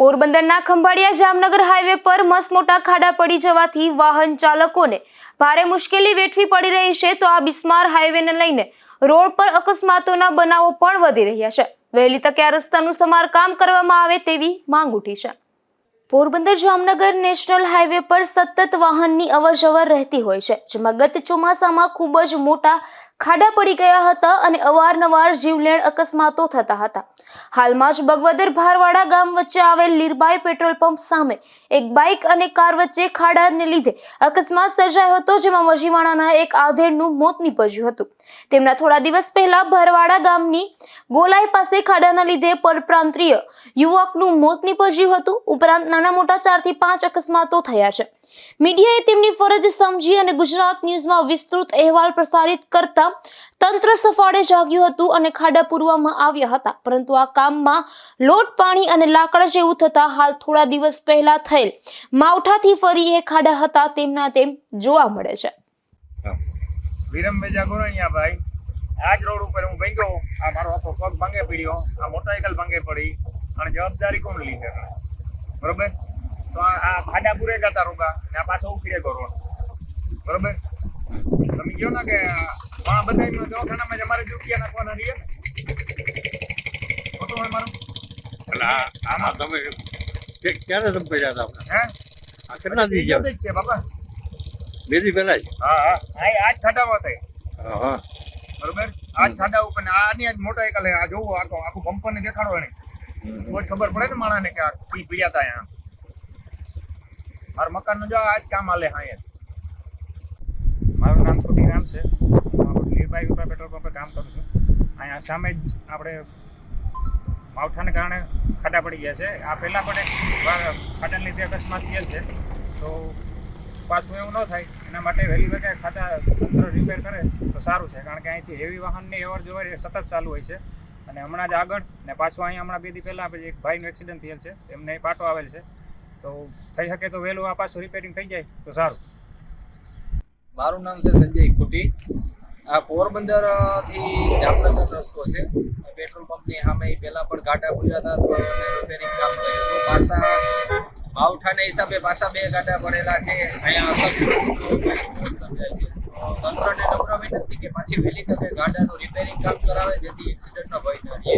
પોરબંદરના ખંભાળિયા જામનગર હાઈવે પર મસમોટા ખાડા પડી જવાથી વાહન ચાલકોને ભારે મુશ્કેલી વેઠવી પડી રહી છે. તો આ બિસ્માર હાઈવેને લઈને રોડ પર અકસ્માતોના બનાવો પણ વધી રહ્યા છે. વહેલી તકે આ રસ્તાનું સમારકામ કરવામાં આવે તેવી માંગ ઉઠી છે. પોરબંદર જામનગર નેશનલ હાઈવે પર સતત વાહનની અવરજવર રહેતી હોય છે, જેમાં ગત ચોમાસામાં ખૂબ જ મોટા ખાડા પડી ગયા હતા અને અવારનવાર જીવલેણ અકસ્માતો થતા હતા. હાલમાં જ બગવદર ભારવાડા ગામ વચ્ચે આવેલ લીરબાઈ પેટ્રોલ પંપ સામે એક બાઇક અને કાર વચ્ચે ખાડાને લીધે અકસ્માત સર્જાયો હતો, જેમાં મજીવાણાના એક આધેડનું મોત નીપજ્યું હતું. તેમના થોડા દિવસ પહેલા ભરવાડા ગામની ગોલાઈ પાસે ખાડાના લીધે પરપ્રાંતીય યુવકનું મોત નીપજ્યું હતું. ઉપરાંત નાના મોટા ચારથી પાંચ અકસ્માતો થયા છે. મીડિયાએ તેમની ફરજ સમજી અને ગુજરાત ન્યૂઝમાં વિસ્તૃત અહેવાલ પ્રસારિત કરતા તંત્ર સફાળે જાગ્યું હતું અને ખાડા પૂરવામાં આવ્યા હતા. પરંતુ આ કામમાં લોટ, પાણી અને લાકડા જેવું થતા હાલ થોડા દિવસ પહેલા થયેલ માવઠાથી ફરી એ ખાડા હતા તેમના તેમ જોવા મળે છે. વિરમભેજા ગોરણિયા ભાઈ, આજ રોડ ઉપર હું ભંગ્યો, આ મારો આખો પગ ભાંગે પડ્યો, આ મોટરસાયકલ ભાંગે પડી, અને જવાબદારી કોણ લીધે? બરોબર? તો આ ખાડા પૂરે જતા રોગા ને આ પાછો ઉખીડે કરો બરોબર? તમે કહો ને કે આ બધા દવાખાનામાં જ અમારે જ રૂપિયા નાખવાના રહીએ ખોટું હોય મારું? એટલે આમાં તમે ક્યારે તમે પૈસા હતા હે? આ કેટલા દી ગયા છે બાબા બે દી પહેલા જ? હા હા. આ આજ ખાડામાં થાય. હા, હા. બરોબર? આજ ખાડા ઉપર ને આની આજ મોટો હે આ જોવો આખો આખું બમ્પર ને દેખાડો એને. કોઈ ખબર પડે ને માણસને કે આ પીડ્યા હતા અહીંયા. મારા મકાનનું જો આજ કામ હાલે હા મારું નામ ખુદીરામ છે. હું લીરબાઈ ઉપર પેટ્રોલ પંપે કામ કરું છું. અહીંયા સામે જ આપણે માવઠાને કારણે ખાડા પડી ગયા છે. આ પહેલાં પણ એક લીધે અકસ્માત થયેલ છે. તો પાછું એવું ન થાય. એના માટે વહેલી વખતે ખાડા તંત્ર રિપેર કરે તો સારું છે. કારણ કે અહીંથી હેવી વાહનની અવર જવર સતત ચાલુ હોય છે. અને હમણાં જ આગળ ને પાછું અહીંયા હમણાં બે દી પહેલાં એક ભાઈનું એક્સિડન્ટ થયેલ છે. એમને પાટો આવેલ છે. તો થઈ શકે તો વહેલું આ પાછું રિપેરિંગ થઈ જાય તો સારું. મારું નામ છે સંજય ખુટી આ પોરબંદરથી જામનગર રસ્તો છે. પેટ્રોલ પંપની સામે પહેલાં પણ ગાડા પૂર્યા હતા, તો રિપેરિંગ કામ કર્યું હતું. પાછા માવઠાના હિસાબે પાછા બે ગાડા પડેલા છે. અહીંયા તંત્રને નમ્ર વિનંતી કે પાછી વહેલી તકે ગાડાનું રિપેરિંગ કામ કરાવે, જેથી એક્સિડન્ટનો ભય ન રહે.